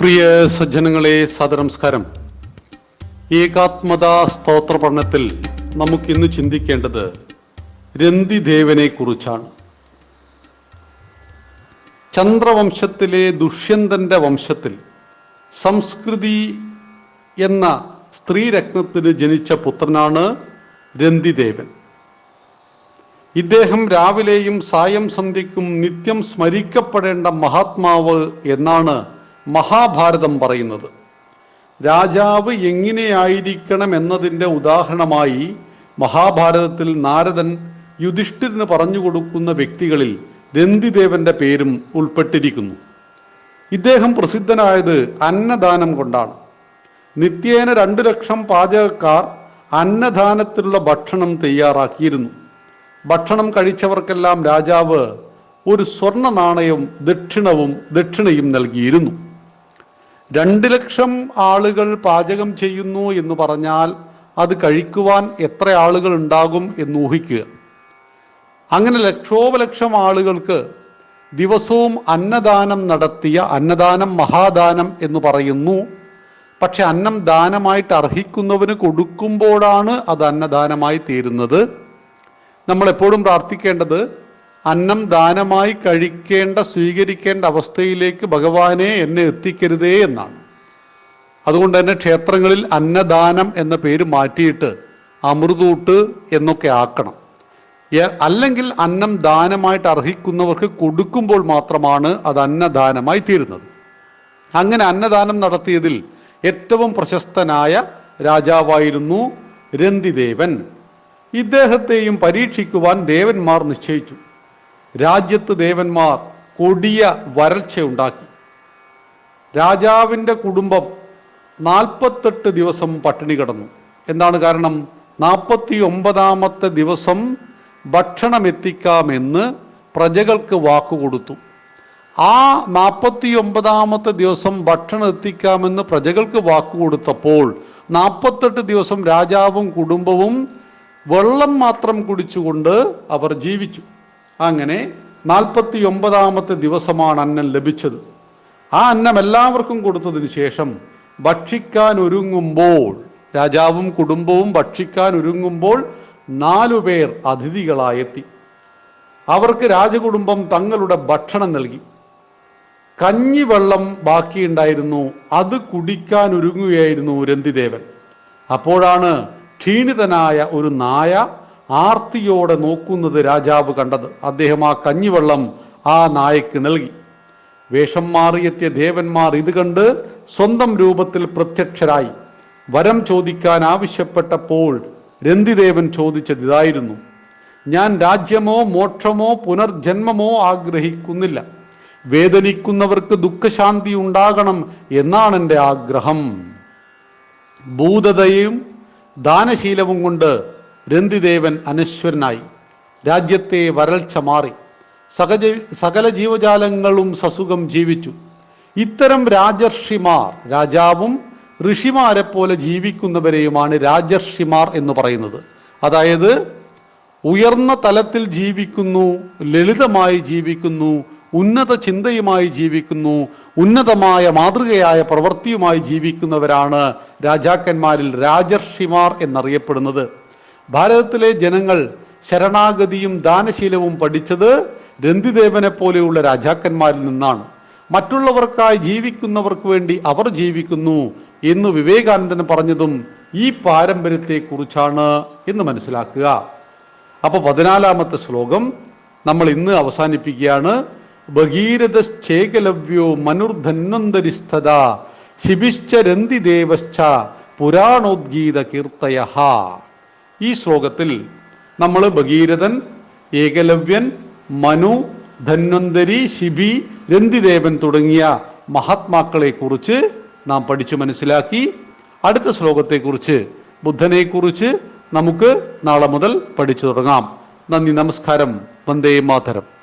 പ്രിയ സജ്ജനങ്ങളെ സദനമസ്കാരം ഏകാത്മതാ സ്തോത്ര പഠനത്തിൽ നമുക്കിന്ന് ചിന്തിക്കേണ്ടത് രന്തിദേവനെ കുറിച്ചാണ്. ചന്ദ്രവംശത്തിലെ ദുഷ്യന്തന്റെ വംശത്തിൽ സംസ്കൃതി എന്ന സ്ത്രീരത്നത്തിന് ജനിച്ച പുത്രനാണ് രന്തിദേവൻ. ഇദ്ദേഹം രാവിലെയും സായം സന്ധ്യയ്ക്കും നിത്യം സ്മരിക്കപ്പെടേണ്ട മഹാത്മാവ് എന്നാണ് മഹാഭാരതം പറയുന്നത്. രാജാവ് എങ്ങനെയായിരിക്കണം എന്നതിന്റെ ഉദാഹരണമായി മഹാഭാരതത്തിൽ നാരദൻ യുധിഷ്ഠിരന് പറഞ്ഞു കൊടുക്കുന്ന വ്യക്തികളിൽ രന്തിദേവന്റെ പേരും ഉൾപ്പെട്ടിരിക്കുന്നു. ഇദ്ദേഹം പ്രസിദ്ധനായത് അന്നദാനം കൊണ്ടാണ്. നിത്യേന രണ്ടു ലക്ഷം പാചകക്കാർ അന്നദാനത്തിലുള്ള ഭക്ഷണം തയ്യാറാക്കിയിരുന്നു. ഭക്ഷണം കഴിച്ചവർക്കെല്ലാം രാജാവ് ഒരു സ്വർണ നാണയവും ദക്ഷിണവും ദക്ഷിണയും നൽകിയിരുന്നു. രണ്ട് ലക്ഷം ആളുകൾ പാചകം ചെയ്യുന്നു എന്ന് പറഞ്ഞാൽ അത് കഴിക്കുവാൻ എത്ര ആളുകൾ ഉണ്ടാകും എന്ന് ഊഹിക്കുക. അങ്ങനെ ലക്ഷോപലക്ഷം ആളുകൾക്ക് ദിവസവും അന്നദാനം നടത്തിയ അന്നദാനം മഹാദാനം എന്ന് പറയുന്നു. പക്ഷെ അന്നം ദാനമായിട്ട് അർഹിക്കുന്നവന് കൊടുക്കുമ്പോഴാണ് അത് അന്നദാനമായി തീരുന്നത്. നമ്മളെപ്പോഴും പ്രാർത്ഥിക്കേണ്ടത് അന്നം ദാനമായി കഴിക്കേണ്ട സ്വീകരിക്കേണ്ട അവസ്ഥയിലേക്ക് ഭഗവാനെ എന്നെ എത്തിക്കരുതേ എന്നാണ്. അതുകൊണ്ട് തന്നെ ക്ഷേത്രങ്ങളിൽ അന്നദാനം എന്ന പേര് മാറ്റിയിട്ട് അമൃതൂട്ട് എന്നൊക്കെ ആക്കണം. അല്ലെങ്കിൽ അന്നം ദാനമായിട്ട് അർഹിക്കുന്നവർക്ക് കൊടുക്കുമ്പോൾ മാത്രമാണ് അത് അന്നദാനമായി തീരുന്നത്. അങ്ങനെ അന്നദാനം നടത്തിയതിൽ ഏറ്റവും പ്രശസ്തനായ രാജാവായിരുന്നു രന്തിദേവൻ. ഇദ്ദേഹത്തെയും പരീക്ഷിക്കുവാൻ ദേവന്മാർ നിശ്ചയിച്ചു. രാജ്യത്ത് ദേവന്മാർ കൊടിയ വരൾച്ചയുണ്ടാക്കി. രാജാവിന്റെ കുടുംബം നാൽപ്പത്തെട്ട് ദിവസം പട്ടിണി കിടന്നു. എന്താണ് കാരണം? നാൽപ്പത്തി ഒമ്പതാമത്തെ ദിവസം ഭക്ഷണം എത്തിക്കാമെന്ന് പ്രജകൾക്ക് വാക്കുകൊടുത്തു. ആ നാൽപ്പത്തി ഒമ്പതാമത്തെ ദിവസം ഭക്ഷണം എത്തിക്കാമെന്ന് പ്രജകൾക്ക് വാക്കുകൊടുത്തപ്പോൾ നാൽപ്പത്തെട്ട് ദിവസം രാജാവും കുടുംബവും വെള്ളം മാത്രം കുടിച്ചുകൊണ്ട് അവർ ജീവിച്ചു. അങ്ങനെ നാൽപ്പത്തി ഒമ്പതാമത്തെ ദിവസമാണ് അന്നം ലഭിച്ചത്. ആ അന്നം എല്ലാവർക്കും കൊടുത്തതിന് ശേഷം ഭക്ഷിക്കാൻ ഒരുങ്ങുമ്പോൾ രാജാവും കുടുംബവും ഭക്ഷിക്കാൻ ഒരുങ്ങുമ്പോൾ നാലുപേർ അതിഥികളായെത്തി. അവർക്ക് രാജകുടുംബം തങ്ങളുടെ ഭക്ഷണം നൽകി. കഞ്ഞിവെള്ളം ബാക്കിയുണ്ടായിരുന്നു അത് കുടിക്കാൻ ഒരുങ്ങുകയായിരുന്നു രന്തിദേവൻ. അപ്പോഴാണ് ക്ഷീണിതനായ ഒരു നായ ആർത്തിയോടെ നോക്കുന്നത് രാജാവ് കണ്ടത്. അദ്ദേഹം ആ കഞ്ഞിവെള്ളം ആ നായക്ക് നൽകി. വേഷം മാറിയെത്തിയ ദേവന്മാർ ഇത് കണ്ട് സ്വന്തം രൂപത്തിൽ പ്രത്യക്ഷരായി. വരം ചോദിക്കാൻ ആവശ്യപ്പെട്ടപ്പോൾ രന്തിദേവൻ ചോദിച്ചത് ഇതായിരുന്നു. ഞാൻ രാജ്യമോ മോക്ഷമോ പുനർജന്മമോ ആഗ്രഹിക്കുന്നില്ല. വേദനിക്കുന്നവർക്ക് ദുഃഖശാന്തി ഉണ്ടാകണം എന്നാണ് എന്റെ ആഗ്രഹം. ഭൂതതയും ദാനശീലവും കൊണ്ട് രന്തിദേവൻ അനശ്വരനായി. രാജ്യത്തെ വരൾച്ച മാറി. സകജ സകല ജീവജാലങ്ങളും സസുഖം ജീവിച്ചു. ഇത്തരം രാജർഷിമാർ രാജാവും ഋഷിമാരെ പോലെ ജീവിക്കുന്നവരെയുമാണ് രാജർഷിമാർ എന്ന് പറയുന്നത്. അതായത് ഉയർന്ന തലത്തിൽ ജീവിക്കുന്നു ലളിതമായി ജീവിക്കുന്നു ഉന്നത ചിന്തയുമായി ജീവിക്കുന്നു ഉന്നതമായ മാതൃകയായ പ്രവൃത്തിയുമായി ജീവിക്കുന്നവരാണ് രാജാക്കന്മാരിൽ രാജർഷിമാർ എന്നറിയപ്പെടുന്നത്. ഭാരതത്തിലെ ജനങ്ങൾ ശരണാഗതിയും ദാനശീലവും പഠിച്ചത് രന്തിദേവനെ പോലെയുള്ള രാജാക്കന്മാരിൽ നിന്നാണ്. മറ്റുള്ളവർക്കായി ജീവിക്കുന്നവർക്ക് വേണ്ടി അവർ ജീവിക്കുന്നു എന്ന് വിവേകാനന്ദൻ പറഞ്ഞതും ഈ പാരമ്പര്യത്തെക്കുറിച്ചാണ് എന്ന് മനസ്സിലാക്കുക. അപ്പോൾ പതിനാലാമത്തെ ശ്ലോകം നമ്മൾ ഇന്ന് അവസാനിപ്പിക്കുകയാണ്. ഭഗീരഥശ്ചേകലവ്യോ മനുർധന്വന്തരിസ്ഥത ശിബിശ്ച രന്തിദേവശ്ച പുരാണോദ്ഗീത കീർത്തയ ഈ ശ്ലോകത്തിൽ നമ്മൾ ഭഗീരഥൻ ഏകലവ്യൻ മനു ധന്വന്തരി ശിബി രന്തിദേവൻ തുടങ്ങിയ മഹാത്മാക്കളെ കുറിച്ച് നാം പഠിച്ചു മനസ്സിലാക്കി. അടുത്ത ശ്ലോകത്തെക്കുറിച്ച് ബുദ്ധനെക്കുറിച്ച് നമുക്ക് നാളെ മുതൽ പഠിച്ചു തുടങ്ങാം. നന്ദി നമസ്കാരം. വന്ദേ മാതരം.